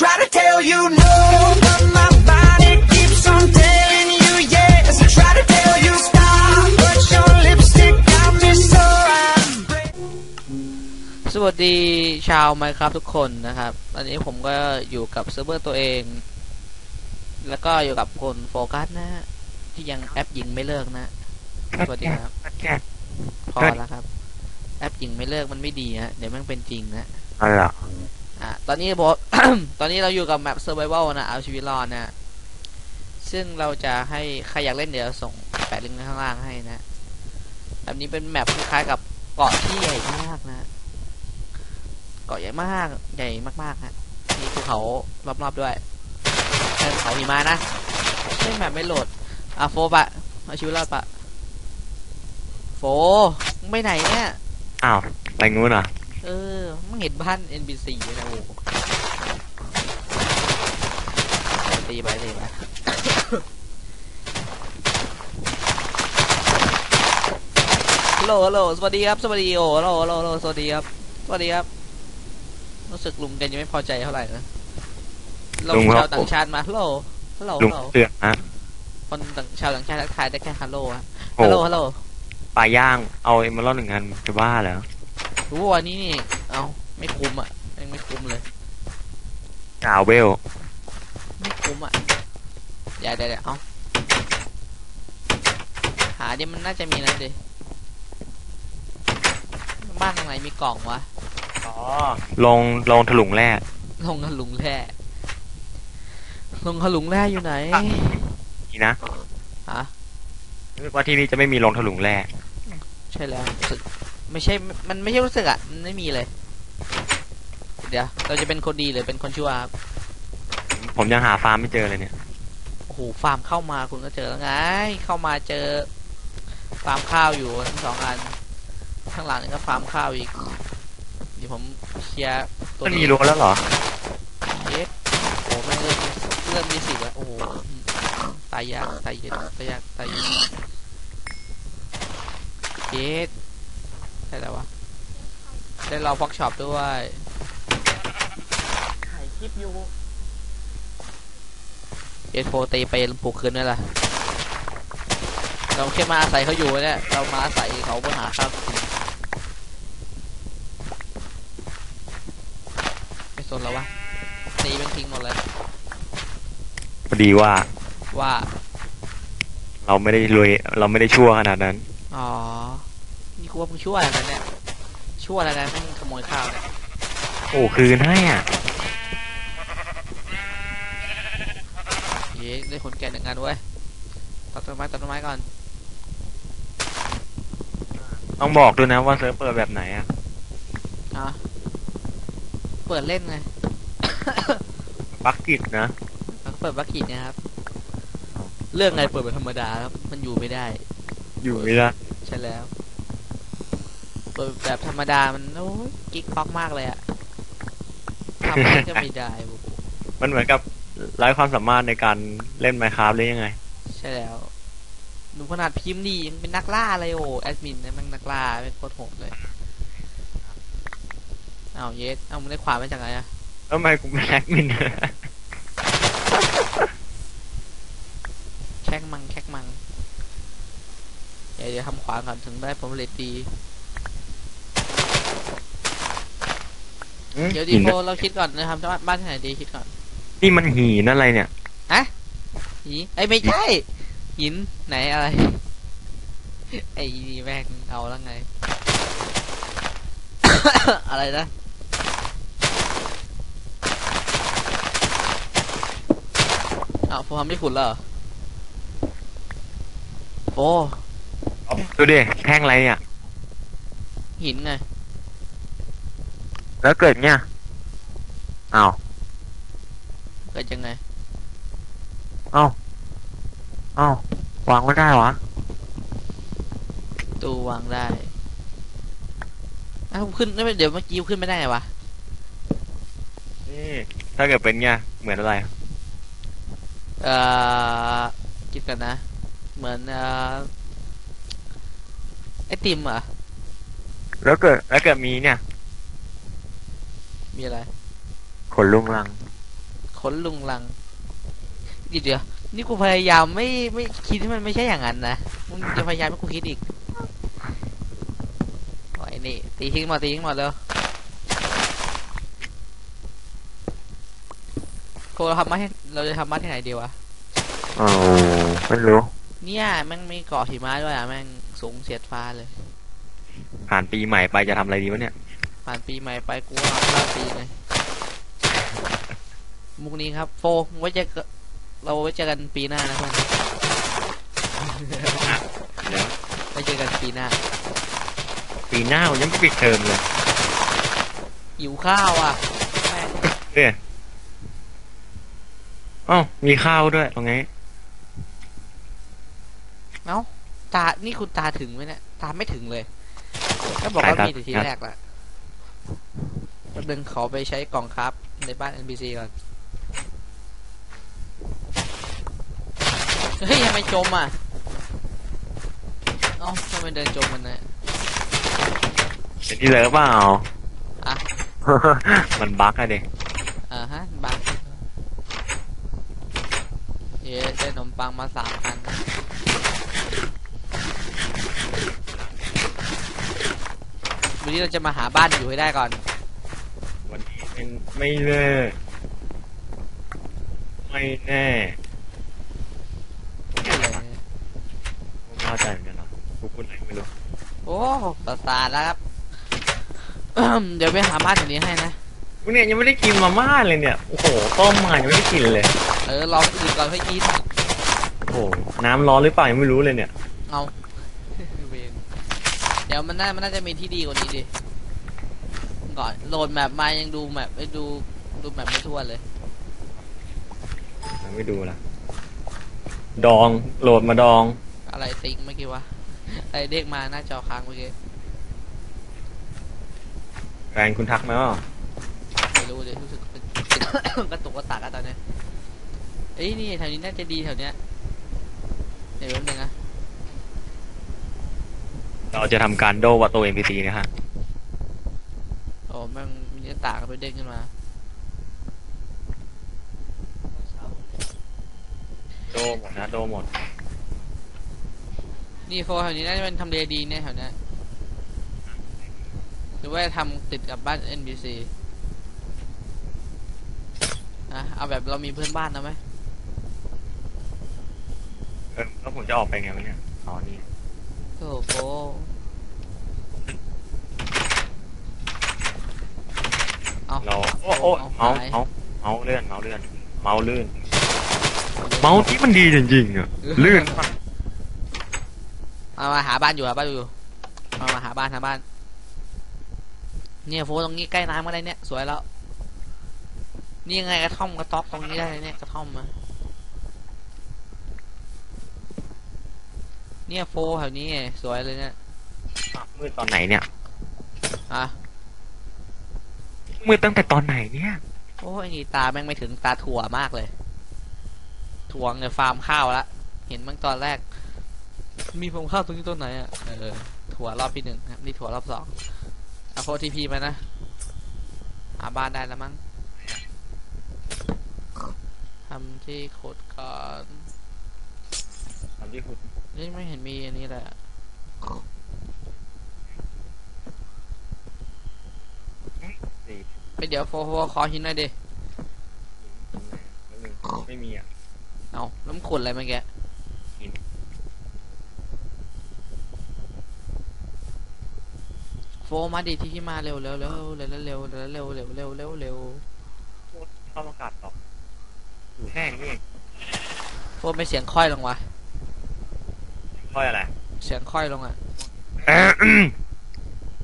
Try to tell you no, but my body keeps on telling you yes. Try to tell you stop, but your lipstick got me so I'm breaking. สวัสดีชาวไมครับทุกคนนะครับตอนนี้ผมก็อยู่กับเซิร์ฟเวอร์ตัวเอง แล้วก็อยู่กับคนโฟกัสนะฮะที่ยังแอปยิงไม่เลิกนะ สวัสดีครับ พอแล้วครับ แอปยิงไม่เลิกมันไม่ดีฮะเดี๋ยวมันเป็นจริงนะ อะไรเหร อะตอนนี้ผม ตอนนี้เราอยู่กับแมป Survival นะเอาชีวิตรอดนะ ซึ่งเราจะให้ใครอยากเล่นเดี๋ยวส่งแปะลิงก์ข้างล่างให้นะแบบนี้เป็นแมปคล้ายๆกับเกาะที่ใหญ่มากนะ เกาะใหญ่มากใหญ่มากๆฮะมีภูเขารอบๆด้วยเชิญเขาหิมะนะใช่แมปไม่โหลดอะโฟปะเอาชีวิตรอดปะโฟมึงไปไหนเนี่ยอ้าวไปงู้นเหรอ เออมึงเห็นบ้าน NPC เลยนะโอ้โหตีไปตีไปฮัลโหลฮัลโหลสวัสดีครับ สวัสดีโอ้ฮัลโหลฮัลโหลฮัลโหลสวัสดีครับ สวัสดีครับ รู้สึกลุงกันยังไม่พอใจเท่าไหร่นะเรามีชาวต่างชาติมาฮัลโหลฮัลโหลลุฮังลโหลเสือกนะคนต่างชาวต่างชาติทักทายได้แค่ฮัลโหลอะโอ้ฮัลโหลฮัลโหลปลาย่างเอาเอมเมอรัลหนึ่งอันจะบ้าเหรอ รู้ว่านี่นี่ เอาไม่คุ้มอะยังไม่คุ้มเลย กาวเวลไม่คุ้มอะเดี๋ยวเดี๋ยวเดี๋ยวเอาหาดิมันน่าจะมีนั่นดิบ้านตรงไหนมีกล่องวะอ๋อลงลงถลุงแร่ลงขลุงแร่ลงขลุงแร่อยู่ไหนนี่นะฮะ นึกว่าที่นี่จะไม่มีลงถลุงแร่ใช่แล้วรู้สึก ไม่ใช่ มันไม่ใช่รู้สึกอะมันไม่มีเลย เดี๋ยว เราจะเป็นคนดีหรือเป็นคนชั่วครับ ผมยังหาฟาร์มไม่เจอเลยเนี่ย โอ้โห ฟาร์มเข้ามาคุณก็เจอแล้วไง เข้ามาเจอ ฟาร์มข้าวอยู่ทั้งสองอัน ข้างหลังนี่ก็ฟาร์มข้าวอีก เดี๋ยวผมเคลียร์ตัวมันนี้มีรั้วแล้วเหรอเย็ดโอ้โหแม่งเริ่มเริ่มมีสิบแล้วโอ้โห ตายยาก ตายเย็น ตายยาก ตายเย็นเย็ด ใช่แล้ววะได้รอฟอกช็อปด้วยถ่ายคลิปอยู่เย็ดโฟตีไปปลูกคืนนี่แหละเราแค่มาอาศัยเขาอยู่เนี่ยเรามาอาศัยเขาเพื่อหาข้าวกินไม่สนแล้ววะตีเป็นทิ้งหมดเลยพอดีว่าว่า เราไม่ได้รวยเราไม่ได้ชั่วขนาดนั้น อ๋อ นี่กูว่ามึงชั่วอะไรนะเนี่ยชั่วอะไรนะมึงขโมยข้าวเนี่ยโอ้คืนให้อะเย้ได้คนแก่หนึ่งงานเว้ยตัดต้นไม้ตัดต้นไม้ก่อนต้องบอกด้วยนะว่าเซิร์ฟเปิดแบบไหนอะอะเปิดเล่นไง บักกิตนะเปิดบักกิตเนะครับ เรื่องไงเปิดแบบธรรมดาครับ มันอยู่ไม่ได้ อยู่ไม่ได้ใช่แล้วเปิด แบบธรรมดามันโอ้ยกิ๊กป๊อกมากเลยอะทำอะไรก็ไม่ได้โอ้โหมันเหมือนกับไร้ความสามารถในการเล่นไมค์คราฟหรือยังไง ใช่แล้วดูขนาดพิมพ์ดียังเป็นนักล่าเลยโอ้แอดมินเนี่ยมันนักล่าเป็นโคตรโหดเลยอ้าวเยสเอามึงได้ความมาจากไหนอะแล้วทำไมกูเป็นแอดมินแคกมังแคกมังเดี๋ยวเดี๋ยวทำขวางก่อนถึงได้ผลผลิตดี เดี๋ยวดีหินโฟเราคิดก่อนนะครับว่าบ้านที่ไหนดีคิดก่อนนี่มันหินอะไรเนี่ย หินไอ้ยไม่ใช่ หินไหนอะไร ไอ้นี่แม่งเอาแล้วไง อะไรนะอ้าวโฟทำไม่ขุดเหรอโอ้ดูดิแท่งอะไรเนี่ยหินไง แล้วเกิดเนี่ยอ้าวเกิดยังไงอ้าวอ้าววางไม่ได้วะตู้วางได้อ้าวขึ้นไม่เดี๋ยวเมื่อกี้ขึ้นไม่ได้ไงวะนี่ถ้าเกิดเป็นเนี่ยเหมือนอะไร เอ่อคิดกันนะ เหมือนเอ่อไอติมเหรอะแล้วเกิดแล้วเกิดมีเนี่ย มีอะไร ขนลุงลังนลุงลังเดี๋ยวเดี๋ยวนี่กูพยายามไม่ไม่คิดให้มันไม่ใช่อย่างนั้นนะ มึงจะพยายามให้กูคิดอีกโอ้ยนี่ตีทิ้งหมดตีทิ้งหมดเลยโกเราทำมาให้เราจะทำมาที่ไหนดีวะโอ้ไม่รู้ เนี่ยแม่งมีเกาะหิมะด้วยอะแม่งสูงเสียดฟ้าเลย ผ่านปีใหม่ไปจะทำอะไรดีวะเนี่ย ผ่านปีใหม่ไปกูว่าห้าปีเลยมุกนี้ครับ โฟไว้เจอกันเราไว้เจอกันปีหน้านะเพื่อนเดี๋ยวไว้เจอกันปีหน้า ปีหน้าผมยังไม่ปิดเทอมเลยหิวข้าวอะแม่งเนี่ยอ้าวมีข้าวด้วยตรงนี้เอ้าตา นี่คุณตาถึงไหมเนี่ย ตาไม่ถึงเลย ก็บอกว่าใช่ครับมีแต่ทีแรกแหละ แป๊บนึงขอไปใช้กล่องครับ ในบ้าน NPC ก่อน เฮ้ยทำไมจมอะเอ้าทำไมเดินจมมันเนี่ยเป็นที่เหลือเปล่า อะ มันบั๊กอะเด็กอ่าฮะบักเย้ได้ขนมปังมาสามอัน วันนี้เราจะมาหาบ้านอยู่ให้ได้ก่อน วันนี้เป็นไม่แน่ไม่แน่ไม่เข้าใจเหมือนกันเนาะกูพูดอะไรไม่รู้โอ้ประสาทแล้วครับอื้มเดี๋ยวไปหาบ้านแถวนี้ให้นะ กูเนี่ยยังไม่ได้กินมาม่าเลยเนี่ย โอ้โหต้มมายังไม่ได้กินเลย เออลองอื่นก่อนให้กิน โอ้โห น้ำร้อนหรือเปล่ายังไม่รู้เลยเนี่ย เอา เวรเดี๋ยวมันน่ามันน่าจะมีที่ดีกว่านี้ดิ ก่อน โหลดแมปมายังดูแมปไม่ดูดูแมปไม่ทั่วเลยยังไม่ดูละดองโหลดมาดอง อะไรติ๊งเมื่อกี้วะอะไรเด็กมาหน้าจอค้างเมื่อกี้แฟนคุณทักมาว่าไม่รู้เลยรู้สึกเป็น กระตุกกระตากอะตอนเนี้ยเอ้ยนี่แถวนี้น่าจะดีแถวเนี้ยเดี๋ยวแป๊บนึงนะ เราจะทำการโดวัตโต NPC นะฮะโอ้แม่งมีกระตากไปเด้งขึ้นมา โดหมดนะโดหมด นี่โฟแถวนี้น่าจะเป็นทำเลดีเนี่ยแถวเนี้ยหรือว่าจะทำติดกับบ้าน NBC นะเอาแบบเรามีเพื่อนบ้านนะไหมเออแล้วผมจะออกไปไงวะเนี่ยอ๋อนี่โอ้โห เอาเราโอ้โอ้เอาเมาส์หายเมาส์เมาส์เลื่อนเมาส์เลื่อนเมาส์ลื่น เมาส์ที่มันดีจริงๆอะลื่นมากมามาหาบ้านอยู่หาบ้านอยู่มามาหาบ้านหาบ้าน เนี่ยโฟตรงนี้ใกล้น้ำก็ได้เนี่ย สวยแล้ว นี่ยังไงกระท่อมกระต๊อกตรงนี้ได้เลยเนี่ยกระท่อมมาเนี่ยโฟแถวนี้ไงสวยเลยเนี่ยมืดตอนไหนเนี่ยอะ มืดตั้งแต่ตอนไหนเนี่ย โอ้ยนี่ตาแม่งไม่ถึงตาถั่วมากเลยถั่วเนี่ยฟาร์มข้าวละ เห็นมั้งตอนแรก มีฟาร์มข้าวตรงนี้ต้นไหนอะ เออ ถั่วรอบที่หนึ่งครับนี่ถั่วรอบสองเอาโฟทีพีมานะหาบ้านได้แล้วมั้งทำที่ขุดก่อนตอนที่คุณนี่ไม่เห็นมีอันนี้เลยอะ สี่ ไปเดี๋ยวโฟโฟขอหินหน่อยดิไม่มีอะ เอาแล้วมันขุดอะไรเมื่อกี้หินโฟมาดิที่ที่มาเร็วเร็วเร็วเร็วเร็วเร็วเร็วเร็วเร็วเร็วเร็วเข้ามากัดหรอกอยู่แค่นี้เองโฟไม่เสียงค่อยลงวะค่อยอะไร เสียงค่อยลงอะเอ่ออืม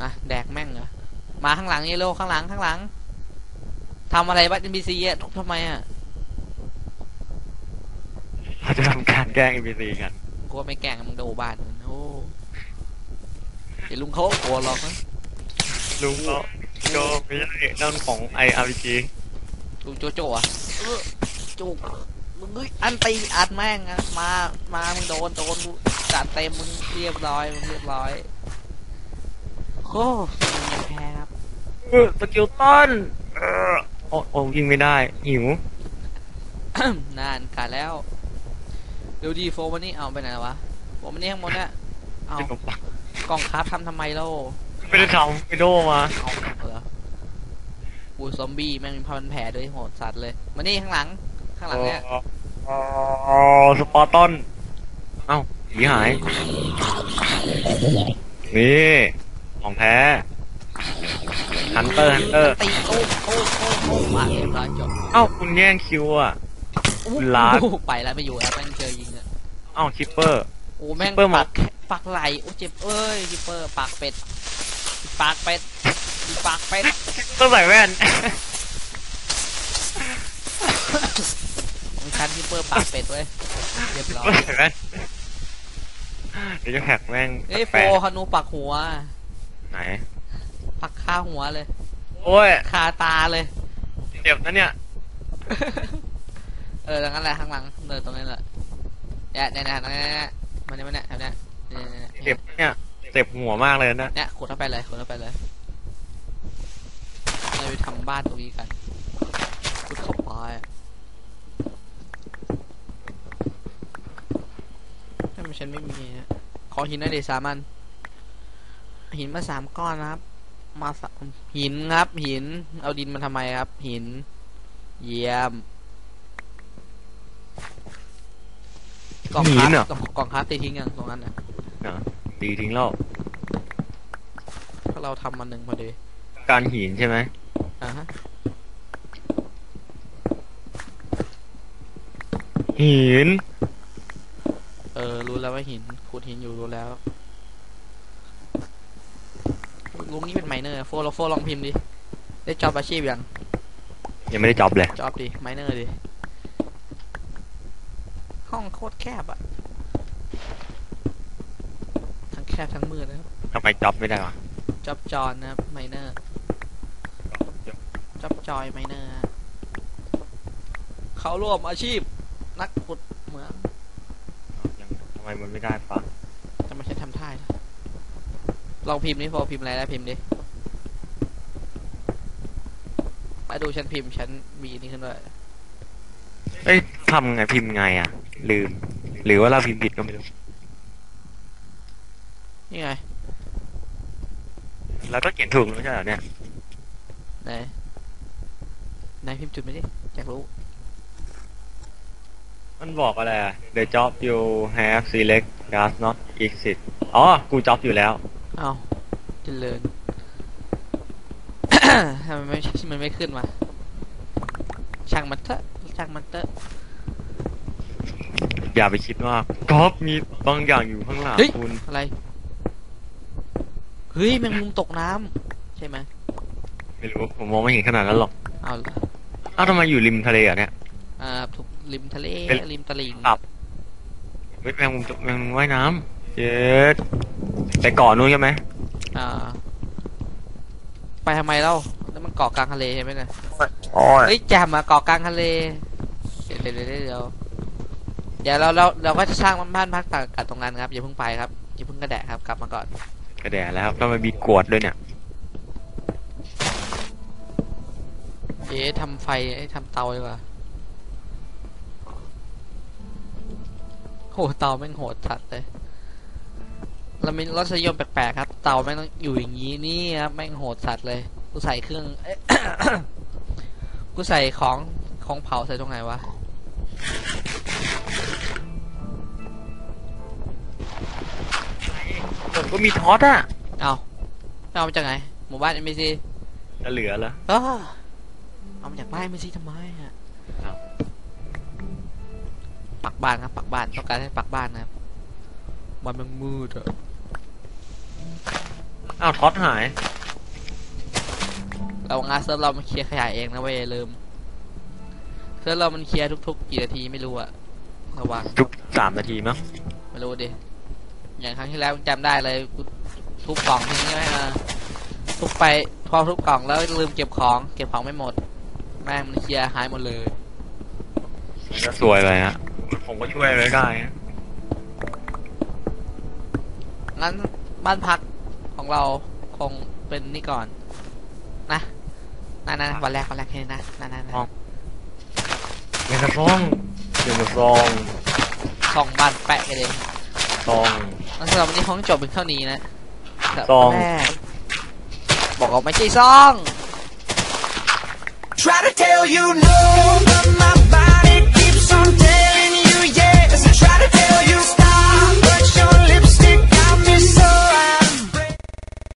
มาแดกแม่งเหรอ มาข้างหลังนี่เร็วข้างหลังข้างหลังทำอะไรบ้าน NPC อะทุบทำไมอะเราจะทำการแกล้ง NPC กันกูว่าไม่แกล้งมึงดูบ้านมันโอ้เดี๋ยวลุงเขาก็โกรธหรอกนะลุงก็ก็ไม่ใช่นั่นของ IRPG ลุงโจโจ้อะเออจุกมึงเฮ้ยอันตีอัดแม่งอะมามามึงโดนโดนกูจัดเต็มมึงเรียบร้อยมึงเรียบร้อยโอ้ สกิลตันเออโอ้โอ้ยิงไม่ได้หิว นานขาดแล้วเดี๋ยวดีโฟมันนี่เอาไปไหนวะโฟมันนี่ข้างบนเนี่ยเอาขนมปังกล่องคราฟทำทำไมเล่าไม่ได้ทำไปโดมาเอาเหรอบูซอมบี้แม่งมีพันแผลด้วยโหดสัตว์เลยมานี่ข้างหลัง ข้างหลังเนี่ยอ๋อสปอร์ตอนเอ้าหนีหาย นี่ของแท้ ฮันเตอร์ฮันเตอร์ตีโอ้โอ้โอ้โอ้มาเรียบร้อยจบเอ้าคุณแย่งคิวอะล้านโอ้ไปแล้วไม่อยู่แล้วแม่งเจอยิงอะเอ้าคิปเปอร์ โอ้แม่งปเปอร์มาปักปักไหลโอ้เจ็บเอ้ยคิปเปอร์ปากเป็ดปากเป็ดปากเป็ดต้องใส่แว่นของฉันคิปเปอร์ปากเป็ดเว้ยเรียบร้อยต้องใส่แว่นเดี๋ยวจะแหกแม่งเอ้ยโฟฮานูปักหัว ไหน ปักคาหัวเลย โอ้ยคาตาเลย เจ็บนะเนี่ย เออตรงนั้นแหละข้างหลังเดินตรงนั้นแหละเนี่ยเนี่ยเนี่ยเนี่ยเนี่ยมันเนี่ยมันเนี่ยแถวเนี้ยเนี่ยเนี่ยเจ็บเนี่ยเจ็บหัวมากเลยนะเนี่ยขุดเข้าไปเลยขุดเข้าไปเลยเราไปทำบ้านตรงนี้กันขุดเข้าไปถ้ามันฉันไม่มีอะขอหินหน่อยเดสามันหินมาสามก้อนนะครับ มาสามหินครับ หิน เอาดินมาทำไมครับ หิน เยี่ยมกล่องคหิราฟนเหรอกล่องคราฟตีทิ้งยังตรงนั้นนะดีทิ้งแล้วเพราะเราทำมันหนึ่งพอดีการหินใช่ไหมอ่าฮะหิน เออรู้แล้วว่าหินขุดหินอยู่รู้แล้ว ลุงนี่เป็นไมเนอร์โฟลโฟลองพิมพ์ดิ ได้จอบอาชีพยัง ยังไม่ได้จ็อบเลยจอบดิไมเนอร์ดิ ห้องโคตรแคบอะทั้งแคบทั้งมืดนะครับทำไมจ็อบไม่ได้วะจอบจอนนะครับไมเนอร์จอบจอยไมเนอร์ฮะเขาร่วมอาชีพนักขุดเหมืองยังทำไมมันไม่ได้ปะทำไมฉันทำท่า ล่ะลองพิมพ์ดิพอพิมพ์อะไรแล้วพิมพ์ดิมาดูฉันพิมพ์ฉันมีนี่ขึ้นด้วยเอ้ยทำไงพิมพ์ไงอะ ลืม หรือว่าเราพิมพ์ผิดก็ไม่รู้ นี่ไงแล้วก็เขียนถูกไม่ใช่เหรอเนี่ย ไหนไหนพิมพ์จุดไม่ดิอยากรู้ มันบอกอะไรอะ The job you have select does not exist อ๋อ กูจ็อบอยู่แล้ว เอาเจริญ ทำไมไม่มันไม่ขึ้นมาช่างมันเถอะช่างมันเถอะอย่าไปคิดว่าก๊อฟมีบางอย่างอยู่ข้างหลังเฮ้ยคุณ อะไร เฮ้ยแมงมุมตกน้ำใช่ไหมไม่รู้ ผมมองไม่เห็นขนาดนั้นหรอกเอาเหรออ้าวทำไมอยู่ริมทะเลอะเนี่ย อ่าถูกริมทะเลเป็นริมตลิ่ง ครับ เฮ้ยแมงมุมตกแมงมุมว่ายน้ำเย็ด ไปเกาะนู้นใช่ไหมอ่า ไปทำไมเล่าแล้วมันเกาะกลางทะเลใช่ไหมเนี่ยโอ้ยเฮ้ยแจมมาเกาะกลางทะเลเดี๋ยวเดี๋ยวเดี๋ยวเดี๋ยวเดี๋ยวเราเราเราก็จะสร้างบ้านพักตากอากาศตรงนั้นครับอย่าเพิ่งไปครับอย่าเพิ่งกระแดะครับกลับมาก่อนกระแดะแล้วทำไมมีกรวดด้วยเนี่ยเอ๊ะทำไฟเอ๊ะทำเตาดีกว่าโหเตาแม่งโหดสัตว์เลย เรามีรสนิยมแปลกๆครับ เตาแม่งต้องอยู่อย่างนี้นี่ครับแม่งโหดสัตว์เลยกูใส่เครื่องเอ๊ะ กูใส่ของของเผาใส่ตรงไหนวะผมก็มีท็อตอะเอาเอามาจากไหนหมู่บ้านเอ็มบีซีจะเหลือเหรอเออเอามาจากบ้านเอ็มบีซีทำไมอะครับปักบ้านครับปักบ้านต้องการให้ปักบ้านนะครับบ้านมันมืดอะ อ้าวท็อตหาย เรางานเซิร์ฟเรามันเคลียร์ขยะเองนะเว้ยอย่าลืมเซิร์ฟเรามันเคลียร์ทุก ๆ กี่นาทีไม่รู้อะระวังทุกสามนาทีมั้งไม่รู้ดิอย่างครั้งที่แล้วจำได้เลยกูทุบกล่องทิ้งใช่ไหมเออทุบไปพอทุบกล่องแล้วลืมเก็บของเก็บของไม่หมด แม่งมันเคลียร์หายหมดเลยก็สวยไปฮะผมก็ช่วยไว้ได้ฮะงั้นบ้านพัก ของเราคงเป็นนี่ก่อน นะนะนะวันแรกวันแรกแค่นี้นะนะนะนะยังกระซองยังกระซองสองบานแปะกันเลยซองแล้วสำหรับวันนี้ห้องจบเป็นเท่านี้นะแบบซองแรกบอกว่าไม่ใช่ซอง Try to tell you no, but my